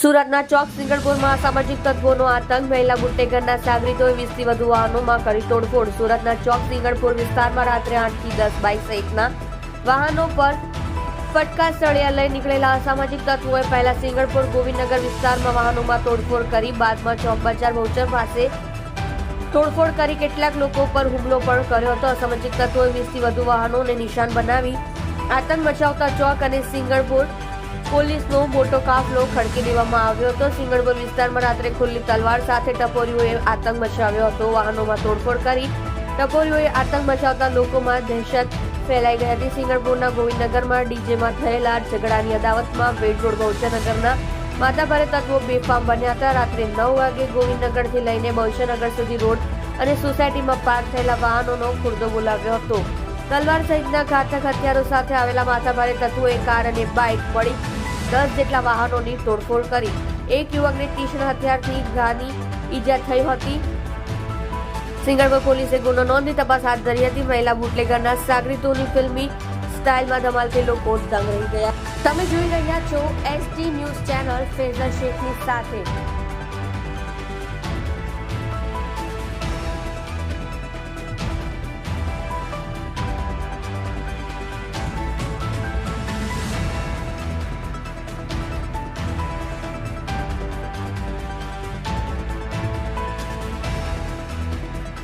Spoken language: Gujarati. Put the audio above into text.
સુરતના ચોક સિંગણપુરમાં અસામાજિક તત્વોનો આતંક. મહિલા બુટ્ટેગરના સાગરીતોએ વીસથી વધુ વાહનોમાં કરી તોડફોડ. સુરતના ચોક સિંગણપુર વિસ્તારમાં રાત્રે આઠથી દસ બાઇક સહિતના વાહનો પર ફટકા સળિયા લઈ નીકળેલા અસામાજિક તત્વોએ પહેલા સિંગણપુર ગોવિંદનગર વિસ્તારમાં વાહનોમાં તોડફોડ કરી, બાદમાં ચોક બજાર બહુચર પાસે તોડફોડ કરી કેટલાક લોકો પર હુમલો પણ કર્યો હતો. અસામાજિક તત્વોએ વીસથી વધુ વાહનોને નિશાન બનાવી આતંક મચાવતા ચોક અને સિંગણપુર પોલીસનો મોટો કાફલો ખડકી દેવામાં આવ્યો હતો. સિંગણપુર વિસ્તારમાં રાત્રે ખુલ્લી તલવાર સાથે ટપોરીઓએ આતંક મચાવ્યો હતો. વાહનોમાં તોડફોડ કરી ટપોરીઓએ આતંક મચાવતા લોકોમાં દહેશત ફેલાઈ ગઈ હતી. સિંગણપુરના ગોવિંદનગરમાં ડીજેમાં થયેલા ઝઘડાની અદાવતમાં વેડરોડ રોડ બહુચરનગરના માતાભારે તત્વો બેફામ બન્યા હતા. રાત્રે નવ વાગે ગોવિંદનગરથી લઈને બહુચનગર સુધી રોડ અને સોસાયટીમાં પાર્ક થયેલા વાહનોનો ખુરદો બોલાવ્યો હતો. તલવાર સહિતના ઘાતક હથિયારો સાથે આવેલા માથાભારે તત્વોએ કાર અને બાઇક મળી દસ જેટલા વાહનોની તોડફોડ કરી એક યુવકને તીક્ષ્ણ હથિયારથી ઘાની ઈજા થઈ હતી. સિંગરપુર પોલીસે ગુનો નોંધી તપાસ હાથ ધરી હતી. મહિલા બુટલેગરના સાગરીતોની ફિલ્મી સ્ટાઇલમાં ધમાલથી લોકો દંગ રહી ગયા. તમે જોઈ રહ્યા છો એસટી ન્યૂઝ ચેનલ ફેઝર શેખની સાથે.